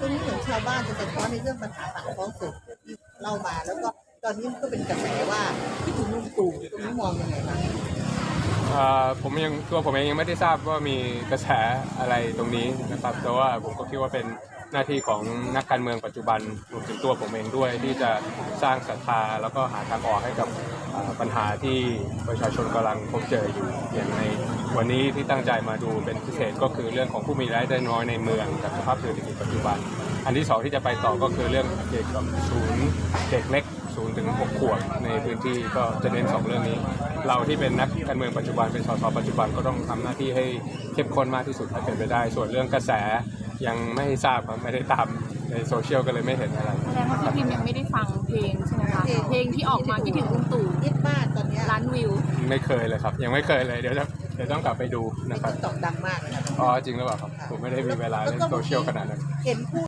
ตรงนี้เหมือนชาวบ้านจะสะท้อนในเรื่องปัญหาปากท้องสุขที่เล่ามา แล้วก็ตอนนี้มันก็เป็นกระแสว่าที่ถึงลุงตู่ตรงนี้มองยังไงบ้างอ่าผมยังตัวผมเองยังไม่ได้ทราบว่ามีกระแสอะไรตรงนี้นะครับแต่ว่าผมก็คิดว่าเป็นหน้าที่ของนักการเมืองปัจจุบันรวมถึงตัวผมเองด้วย ที่จะสร้างศรัทธาแล้วก็หาทางออกให้กับปัญหาที่ประชาชนกำลังพบเจออยู่อย่างใน วันนี้ที่ตั้งใจมาดูเป็นพิเศษก็คือเรื่องของผู้มีรายได้น้อยในเมืองกับสภาพเศรษฐกิจปัจจุบัน อันที่สองที่จะไปต่อก็คือเรื่องเกี่ยวกับศูนย์เด็กเล็กศูนย์ถึงหกขวบในพื้นที่ก็จะเน้นสองเรื่องนี้ เราที่เป็นนักการเมืองปัจจุบันเป็นสสปัจจุบันก็ต้องทำหน้าที่ให้เข้มข้นมากที่สุดถ้าเป็นไปได้ ส่วนเรื่องกระแสยังไม่ทราบครับไม่ได้ตามในโซเชียลก็เลยไม่เห็นอะไรแสดงว่าพี่พิมยังไม่ได้ฟังเพลงใช่ไหมคะเพลงที่ออกมาคิดถึงลุงตู่คิดมากตอนเนี้ยล้านวิว ไม่เคยเลยครับ ยังไม่เคยเลยเดี๋ยวจะ เดี๋ยวต้องกลับไปดูนะครับตอกดังมากเลยนะอ๋อจริงหรือเปล่าครับผมไม่ได้มีเวลาเล่นโซเชียลขนาดนั้น เห็นพูด